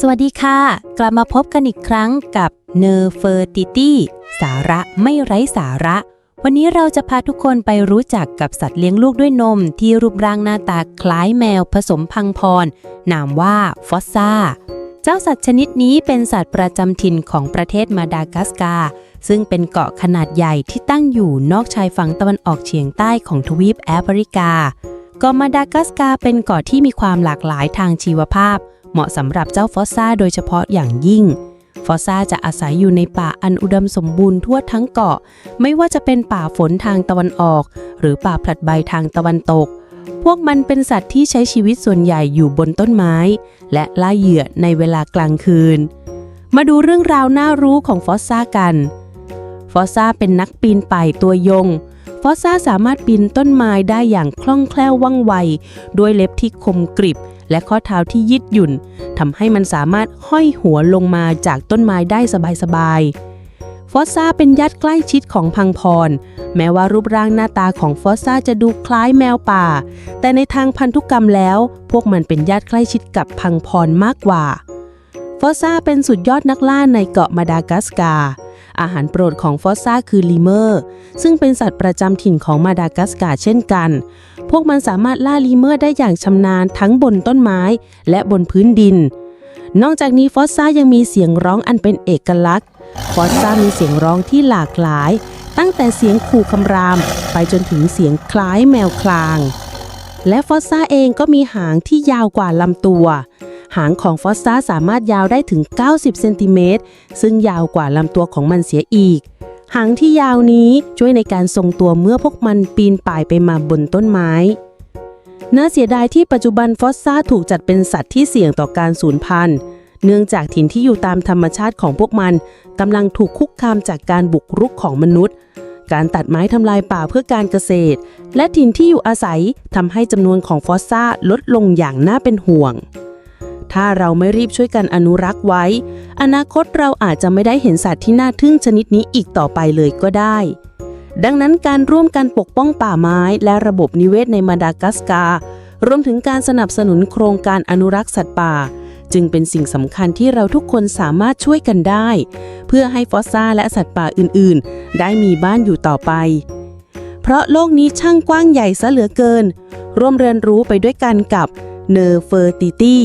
สวัสดีค่ะ กลับมาพบกันอีกครั้งกับ n e r f e r t i t y สาระไม่ไร้สาระ วันนี้เราจะพาทุกคนไปรู้จักกับสัตว์เลี้ยงลูกด้วยนม ที่รูปร่างหน้าตาคล้ายแมวผสมพังพร นามว่าฟอสซาเจ้าสัตว์ชนิดนี้เป็นสัตว์ประจำถิ่นของประเทศมาดากัสการ์ซึ่งเป็นเกาะขนาดใหญ่ที่ตั้งอยู่นอกชายฝั่งตะวันออกเฉียงใต้ของทวีปแอฟริกาเกาะมาดากัสการ์เป็นเกาะที่มีความหลากหลายทางชีวภาพ เหมาะสำหรับเจ้าฟอสซาโดยเฉพาะอย่างยิ่ง ฟอสซาจะอาศัยอยู่ในป่าอันอุดมสมบูรณ์ทั่วทั้งเกาะ ไม่ว่าจะเป็นป่าฝนทางตะวันออก หรือป่าผลัดใบทางตะวันตก พวกมันเป็นสัตว์ที่ใช้ชีวิตส่วนใหญ่อยู่บนต้นไม้ และล่าเหยื่อในเวลากลางคืน มาดูเรื่องราวน่ารู้ของฟอสซากัน ฟอสซาเป็นนักปีนป่ายตัวยง ฟอสซาสามารถปีนต้นไม้ได้อย่างคล่องแคล่วว่องไว ด้วยเล็บที่คมกริบ และข้อเท้าที่ยืดหยุ่นทำให้มันสามารถห้อยหัวลงมาจากต้นไม้ได้สบายๆฟอสซาเป็นญาติใกล้ชิดของพังพร แม้ว่ารูปร่างหน้าตาของฟอสซาจะดูคล้ายแมวป่า แต่ในทางพันธุกรรมแล้ว พวกมันเป็นญาติใกล้ชิดกับพังพรมากกว่า ฟอสซาเป็นสุดยอดนักล่าในเกาะมาดากัสการ์ อาหารโปรดของฟอสซาคือลีเมอร์ ซึ่งเป็นสัตว์ประจำถิ่นของมาดากัสการ์เช่นกัน พวกมันสามารถล่าลีเมอร์ได้อย่างชำนาญทั้งบนต้นไม้ และบนพื้นดิน นอกจากนี้ฟอสซายังมีเสียงร้องอันเป็นเอกลักษณ์ ฟอสซามีเสียงร้องที่หลากหลาย ตั้งแต่เสียงขู่คำราม ไปจนถึงเสียงคล้ายแมวคลาง และฟอสซาเองก็มีหางที่ยาวกว่าลำตัว หางของฟอสซ่าสามารถยาวได้ถึง 90 เซนติเมตร ซึ่งยาวกว่าลำตัวของมันเสียอีก หางที่ยาวนี้ช่วยในการทรงตัวเมื่อพวกมันปีนป่ายไปมาบนต้นไม้ น่าเสียดายที่ปัจจุบันฟอสซ่าถูกจัดเป็นสัตว์ที่เสี่ยงต่อการสูญพันธุ์ เนื่องจากถิ่นที่อยู่ตามธรรมชาติของพวกมันกำลังถูกคุกคามจากการบุกรุกของมนุษย์การตัดไม้ทำลายป่าเพื่อการเกษตร และถิ่นที่อยู่อาศัยทำให้จำนวนของฟอสซ่าลดลงอย่างน่าเป็นห่วง ถ้าเราไม่รีบช่วยกันอนุรักษ์ไว้ อนาคตเราอาจจะไม่ได้เห็นสัตว์ที่น่าทึ่งชนิดนี้อีกต่อไปเลยก็ได้ ดังนั้นการร่วมกันปกป้องป่าไม้และระบบนิเวศในมาดากัสการ์รวมถึงการสนับสนุนโครงการอนุรักษ์สัตว์ป่า จึงเป็นสิ่งสำคัญที่เราทุกคนสามารถช่วยกันได้ เพื่อให้ฟอสซ่าและสัตว์ป่าอื่นๆ ได้มีบ้านอยู่ต่อไป เพราะโลกนี้ช่างกว้างใหญ่ซะเหลือเกิน ร่วมเรียนรู้ไปด้วยกันกับเนอร์เฟอร์ติตี้